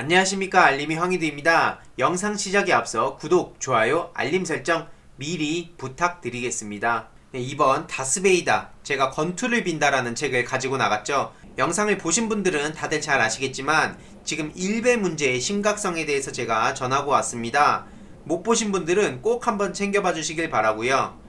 안녕하십니까 알림이 황희두입니다. 영상 시작에 앞서 구독, 좋아요, 알림 설정 미리 부탁드리겠습니다. 네, 이번 다스베이다 제가 건투를 빈다라는 책을 가지고 나갔죠. 영상을 보신 분들은 다들 잘 아시겠지만 지금 일배 문제의 심각성에 대해서 제가 전하고 왔습니다. 못 보신 분들은 꼭 한번 챙겨봐 주시길 바라고요.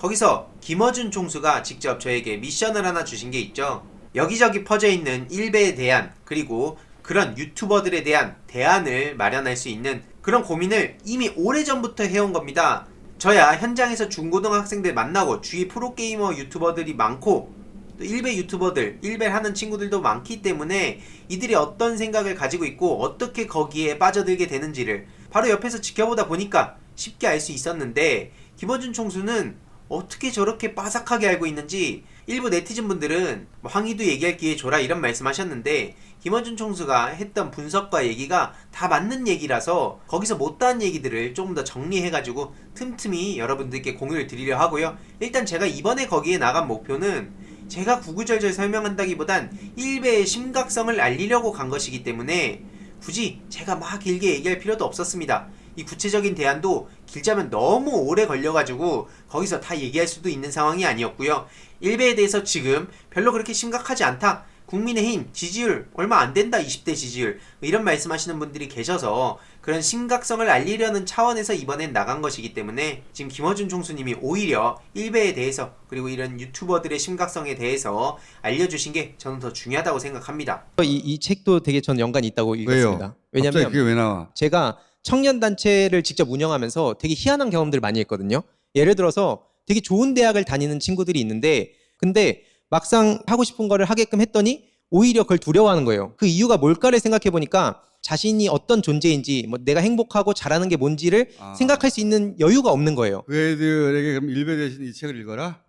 거기서 김어준 총수가 직접 저에게 미션을 하나 주신 게 있죠. 여기저기 퍼져 있는 일베에 대한 그리고 그런 유튜버들에 대한 대안을 마련할 수 있는 그런 고민을 이미 오래전부터 해온 겁니다. 저야 현장에서 중고등학생들 만나고 주위 프로게이머 유튜버들이 많고 또 일베 유튜버들, 일베 하는 친구들도 많기 때문에 이들이 어떤 생각을 가지고 있고 어떻게 거기에 빠져들게 되는지를 바로 옆에서 지켜보다 보니까 쉽게 알 수 있었는데 김어준 총수는 어떻게 저렇게 빠삭하게 알고 있는지 일부 네티즌 분들은 뭐 황희도 얘기할 기회 줘라 이런 말씀하셨는데 김어준 총수가 했던 분석과 얘기가 다 맞는 얘기라서 거기서 못다한 얘기들을 조금 더 정리해가지고 틈틈이 여러분들께 공유를 드리려 하고요. 일단 제가 이번에 거기에 나간 목표는 제가 구구절절 설명한다기보단 일배의 심각성을 알리려고 간 것이기 때문에 굳이 제가 막 길게 얘기할 필요도 없었습니다. 이 구체적인 대안도 길자면 너무 오래 걸려가지고 거기서 다 얘기할 수도 있는 상황이 아니었고요. 일베에 대해서 지금 별로 그렇게 심각하지 않다. 국민의힘 지지율 얼마 안 된다 20대 지지율 이런 말씀하시는 분들이 계셔서 그런 심각성을 알리려는 차원에서 이번엔 나간 것이기 때문에 지금 김어준 총수님이 오히려 일베에 대해서 그리고 이런 유튜버들의 심각성에 대해서 알려주신 게 저는 더 중요하다고 생각합니다. 이, 이 책도 되게 전 연관이 있다고 읽었습니다. 갑자기 왜냐하면 그게 왜 나와? 제가 청년 단체를 직접 운영하면서 되게 희한한 경험들을 많이 했거든요. 예를 들어서 되게 좋은 대학을 다니는 친구들이 있는데 근데 막상 하고 싶은 거를 하게끔 했더니 오히려 그걸 두려워하는 거예요. 그 이유가 뭘까를 생각해 보니까 자신이 어떤 존재인지 뭐 내가 행복하고 잘하는 게 뭔지를 아. 생각할 수 있는 여유가 없는 거예요. 그 애들에게 그럼 일배 대신 이 책을 읽어라?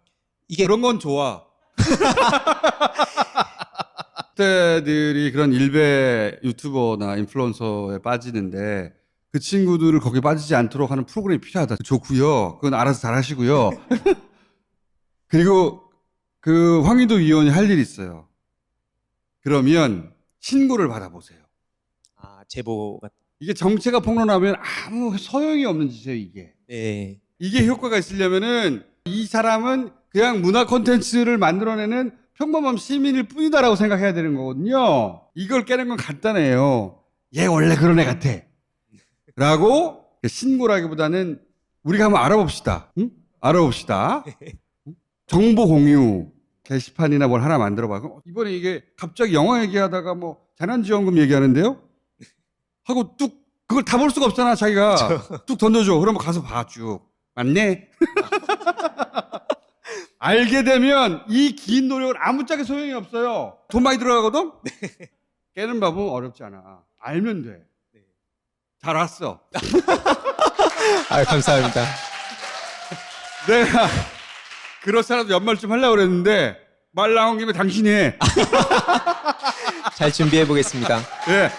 이게 그런 건 좋아. 그때들이 그런 일배 유튜버나 인플루언서에 빠지는데 그 친구들을 거기에 빠지지 않도록 하는 프로그램이 필요하다. 좋고요. 그건 알아서 잘 하시고요. 그리고 그 황희도 위원이 할 일이 있어요. 그러면 신고를 받아보세요. 아, 제보 같 이게 정체가 폭로나면 아무 소용이 없는 짓이에요, 이게. 네. 이게 효과가 있으려면은 이 사람은 그냥 문화 콘텐츠를 만들어내는 평범한 시민일 뿐이다라고 생각해야 되는 거거든요. 이걸 깨는 건 간단해요. 얘 원래 그런 애 같아. 라고 신고라기보다는 우리가 한번 알아봅시다. 응? 알아봅시다. 정보 공유 게시판이나 뭘 하나 만들어봐. 이번에 이게 갑자기 영화 얘기하다가 뭐 재난지원금 얘기하는데요? 하고 뚝 그걸 다 볼 수가 없잖아 자기가 뚝 던져줘. 그러면 가서 봐 쭉. 맞네. 알게 되면 이 긴 노력은 아무짝에 소용이 없어요. 돈 많이 들어가거든? 깨는 법은 어렵지 않아. 알면 돼. 잘 왔어. 아, 감사합니다. 내가 그렇잖아도 연말쯤 하려고 그랬는데 말 나온 김에 당신이 해. 잘 준비해 보겠습니다. 예.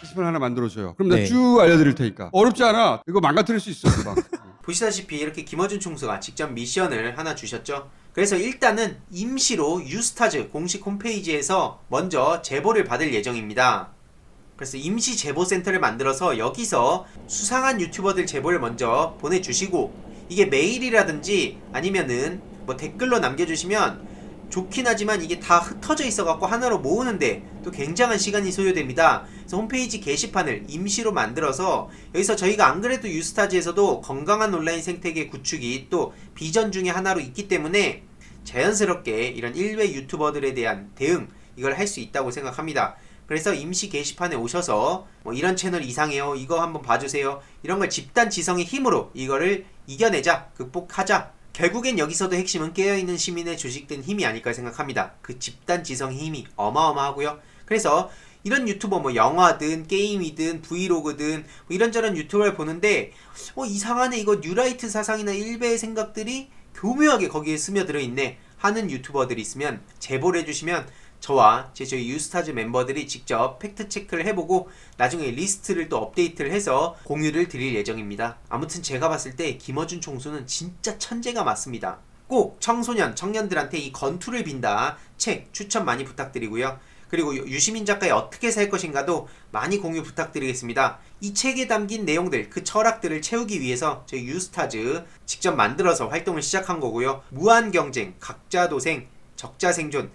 게시판 하나 만들어줘요. 그럼 내가 네. 쭉 알려드릴 테니까. 어렵지 않아. 이거 망가뜨릴 수 있어. 금방. 보시다시피 이렇게 김어준 총수가 직접 미션을 하나 주셨죠. 그래서 일단은 임시로 유스타즈 공식 홈페이지에서 먼저 제보를 받을 예정입니다. 그래서 임시 제보 센터를 만들어서 여기서 수상한 유튜버들 제보를 먼저 보내주시고 이게 메일이라든지 아니면은 뭐 댓글로 남겨주시면 좋긴 하지만 이게 다 흩어져 있어갖고 하나로 모으는데 또 굉장한 시간이 소요됩니다. 그래서 홈페이지 게시판을 임시로 만들어서 여기서 저희가 안 그래도 유스타즈에서도 건강한 온라인 생태계 구축이 또 비전 중에 하나로 있기 때문에 자연스럽게 이런 일외 유튜버들에 대한 대응 이걸 할 수 있다고 생각합니다. 그래서 임시 게시판에 오셔서 뭐 이런 채널 이상해요. 이거 한번 봐주세요. 이런 걸 집단 지성의 힘으로 이거를 이겨내자, 극복하자. 결국엔 여기서도 핵심은 깨어있는 시민의 조직된 힘이 아닐까 생각합니다. 그 집단 지성의 힘이 어마어마하고요. 그래서 이런 유튜버 뭐 영화든 게임이든 브이로그든 뭐 이런저런 유튜버를 보는데 어 이상하네 이거 뉴라이트 사상이나 일베의 생각들이 교묘하게 거기에 스며들어 있네 하는 유튜버들이 있으면 제보를 해주시면 저와 제 저희 유스타즈 멤버들이 직접 팩트 체크를 해보고 나중에 리스트를 또 업데이트를 해서 공유를 드릴 예정입니다. 아무튼 제가 봤을 때 김어준 총수는 진짜 천재가 맞습니다. 꼭 청소년, 청년들한테 이 건투를 빈다 책 추천 많이 부탁드리고요. 그리고 유- 유시민 작가의 어떻게 살 것인가도 많이 공유 부탁드리겠습니다. 이 책에 담긴 내용들, 그 철학들을 채우기 위해서 저희 유스타즈 직접 만들어서 활동을 시작한 거고요. 무한 경쟁, 각자 도생, 적자 생존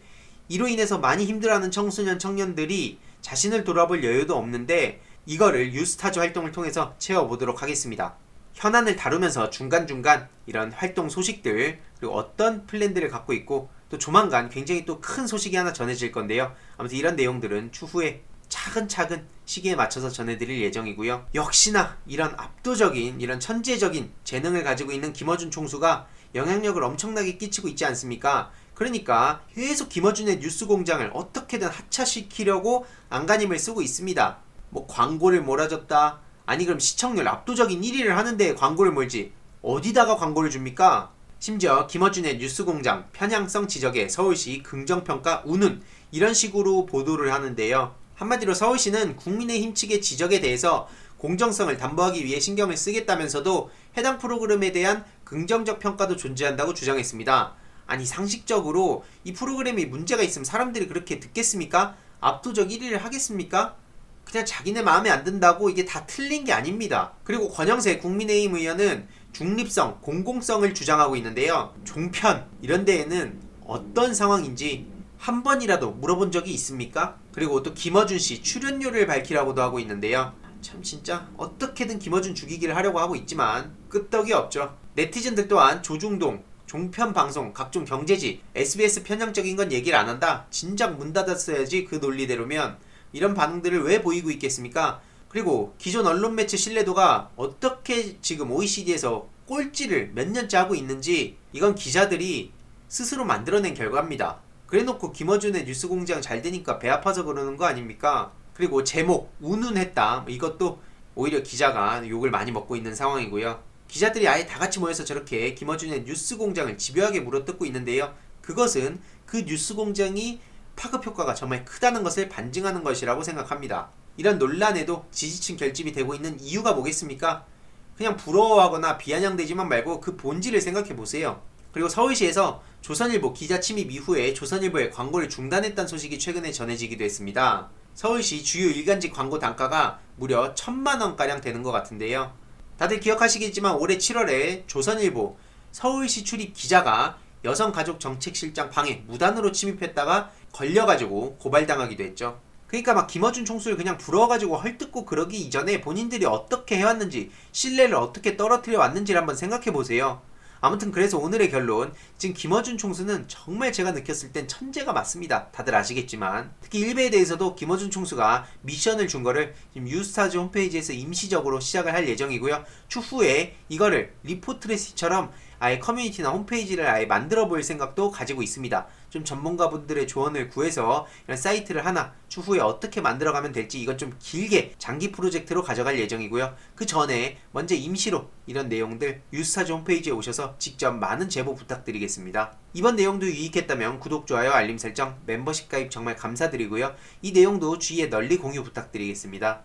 이로 인해서 많이 힘들어하는 청소년 청년들이 자신을 돌아볼 여유도 없는데 이거를 유스타즈 활동을 통해서 채워보도록 하겠습니다. 현안을 다루면서 중간중간 이런 활동 소식들 그리고 어떤 플랜들을 갖고 있고 또 조만간 굉장히 또 큰 소식이 하나 전해질 건데요. 아무튼 이런 내용들은 추후에 차근차근 시기에 맞춰서 전해드릴 예정이고요. 역시나 이런 압도적인 이런 천재적인 재능을 가지고 있는 김어준 총수가 영향력을 엄청나게 끼치고 있지 않습니까? 그러니까 계속 김어준의 뉴스 공장을 어떻게든 하차시키려고 안간힘을 쓰고 있습니다. 뭐 광고를 몰아줬다. 아니 그럼 시청률 압도적인 1위를 하는데 광고를 몰지 어디다가 광고를 줍니까? 심지어 김어준의 뉴스 공장 편향성 지적에 서울시 긍정평가 우는 이런 식으로 보도를 하는데요. 한마디로 서울시는 국민의힘 측의 지적에 대해서 공정성을 담보하기 위해 신경을 쓰겠다면서도 해당 프로그램에 대한 긍정적 평가도 존재한다고 주장했습니다. 아니 상식적으로 이 프로그램이 문제가 있으면 사람들이 그렇게 듣겠습니까? 압도적 1위를 하겠습니까? 그냥 자기네 마음에 안 든다고 이게 다 틀린 게 아닙니다. 그리고 권영세 국민의힘 의원은 중립성, 공공성을 주장하고 있는데요. 종편 이런 데에는 어떤 상황인지 한 번이라도 물어본 적이 있습니까? 그리고 또 김어준 씨 출연료를 밝히라고도 하고 있는데요. 참 진짜 어떻게든 김어준 죽이기를 하려고 하고 있지만 끄떡이 없죠. 네티즌들 또한 조중동 종편 방송, 각종 경제지, SBS 편향적인 건 얘기를 안 한다. 진작 문 닫았어야지 그 논리대로면 이런 반응들을 왜 보이고 있겠습니까? 그리고 기존 언론 매체 신뢰도가 어떻게 지금 OECD에서 꼴찌를 몇 년째 하고 있는지 이건 기자들이 스스로 만들어낸 결과입니다. 그래놓고 김어준의 뉴스공장 잘 되니까 배 아파서 그러는 거 아닙니까? 그리고 제목 운운했다 이것도 오히려 기자가 욕을 많이 먹고 있는 상황이고요. 기자들이 아예 다 같이 모여서 저렇게 김어준의 뉴스 공장을 집요하게 물어뜯고 있는데요. 그것은 그 뉴스 공장이 파급 효과가 정말 크다는 것을 반증하는 것이라고 생각합니다. 이런 논란에도 지지층 결집이 되고 있는 이유가 뭐겠습니까? 그냥 부러워하거나 비아냥대지만 말고 그 본질을 생각해 보세요. 그리고 서울시에서 조선일보 기자 침입 이후에 조선일보의 광고를 중단했다는 소식이 최근에 전해지기도 했습니다. 서울시 주요 일간지 광고 단가가 무려 천만 원가량 되는 것 같은데요. 다들 기억하시겠지만 올해 7월에 조선일보 서울시 출입 기자가 여성가족정책실장 방에 무단으로 침입했다가 걸려가지고 고발당하기도 했죠. 그러니까 막 김어준 총수를 그냥 부러워가지고 헐뜯고 그러기 이전에 본인들이 어떻게 해왔는지 신뢰를 어떻게 떨어뜨려 왔는지를 한번 생각해 보세요. 아무튼 그래서 오늘의 결론 지금 김어준 총수는 정말 제가 느꼈을 땐 천재가 맞습니다. 다들 아시겠지만 특히 일베에 대해서도 김어준 총수가 미션을 준 거를 지금 유스타즈 홈페이지에서 임시적으로 시작을 할 예정이고요. 추후에 이거를 리포트레시처럼 아예 커뮤니티나 홈페이지를 아예 만들어 볼 생각도 가지고 있습니다. 좀 전문가분들의 조언을 구해서 이런 사이트를 하나 추후에 어떻게 만들어가면 될지 이건 좀 길게 장기 프로젝트로 가져갈 예정이고요. 그 전에 먼저 임시로 이런 내용들 유스타즈 홈페이지에 오셔서 직접 많은 제보 부탁드리겠습니다. 이번 내용도 유익했다면 구독, 좋아요, 알림 설정, 멤버십 가입 정말 감사드리고요. 이 내용도 주위에 널리 공유 부탁드리겠습니다.